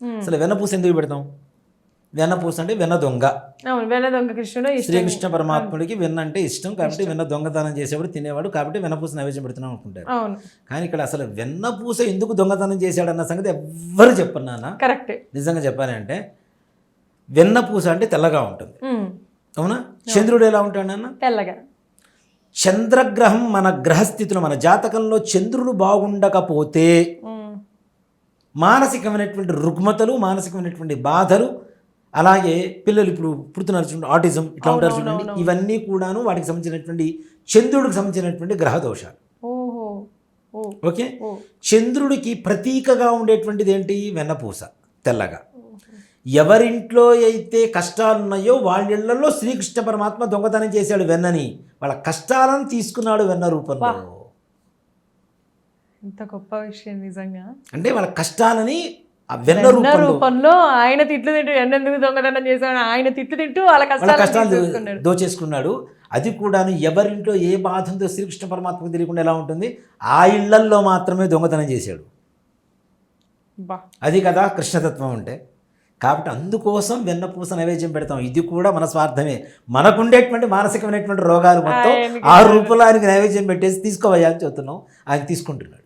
అసలు వెన్నపూస ఎందుకు పెడతాం? వెన్నపూస అంటే వెన్న దొంగ. వెన్న దొంగ కృష్ణుడు శ్రీకృష్ణ పరమాత్ముడికి వెన్న అంటే ఇష్టం కాబట్టి వెన్న దొంగతనం చేసేవాడు తినేవాడు కాబట్టి వెన్నపూస నైవేద్యం పెడుతున్నాం అనుకుంటారు. కానీ ఇక్కడ అసలు వెన్నపూస ఎందుకు దొంగతనం చేశాడన్న సంగతి ఎవ్వరు చెప్పరు నాన్న. కరెక్ట్. నిజంగా చెప్పాలంటే వెన్నపూస అంటే తెల్లగా ఉంటుంది. అవునా? చంద్రుడు ఎలా ఉంటాడు నాన్న? తెల్లగా. చంద్రగ్రహం మన గ్రహస్థితిలో మన జాతకంలో చంద్రుడు బాగుండకపోతే. మానసికమైనటువంటి రుగ్మతలు మానసికమైనటువంటి బాధలు అలాగే పిల్లలు ఇప్పుడు పుడుతున్నారు చూడండి ఆటిజం ఇట్లా ఉంటారు చూడండి ఇవన్నీ కూడాను వాటికి సంబంధించినటువంటి చంద్రుడికి సంబంధించినటువంటి గ్రహ దోషాలు. ఓకే? చంద్రుడికి ప్రతీకగా ఉండేటువంటిది ఏంటి? వెన్నపూస తెల్లగా. ఎవరింట్లో అయితే కష్టాలు ఉన్నాయో వాళ్ళ ఇళ్ళలో శ్రీకృష్ణ పరమాత్మ దొంగతనం చేశాడు వెన్నని. వాళ్ళ కష్టాలను తీసుకున్నాడు వెన్న రూపంలో. ఎంత గొప్ప విషయం నిజంగా. అంటే వాళ్ళ కష్టాలని వెన్న రూపంలో. ఆయన తిట్లు తింటూ ఎన్నెందుకు దొంగతనం చేశాడు ఆయన తిట్లు తింటూ వాళ్ళ కష్టాలు దోచేసుకున్నాడు. అది కూడాను ఎవరింట్లో ఏ బాధ ఉందో శ్రీకృష్ణ పరమాత్మకు తెలియకుండా ఎలా ఉంటుంది? ఆ ఇళ్ళల్లో మాత్రమే దొంగతనం చేశాడు. అది కదా కృష్ణతత్వం అంటే. కాబట్టి అందుకోసం వెన్నపూస నైవేద్యం పెడతాం. ఇది కూడా మన స్వార్థమే. మనకుండేటువంటి మానసికమైనటువంటి రోగాలు మొత్తం ఆ రూపంలో ఆయనకి నైవేద్యం పెట్టేసి తీసుకోవయ్యా అని చెప్తున్నాం ఆయన తీసుకుంటున్నాడు.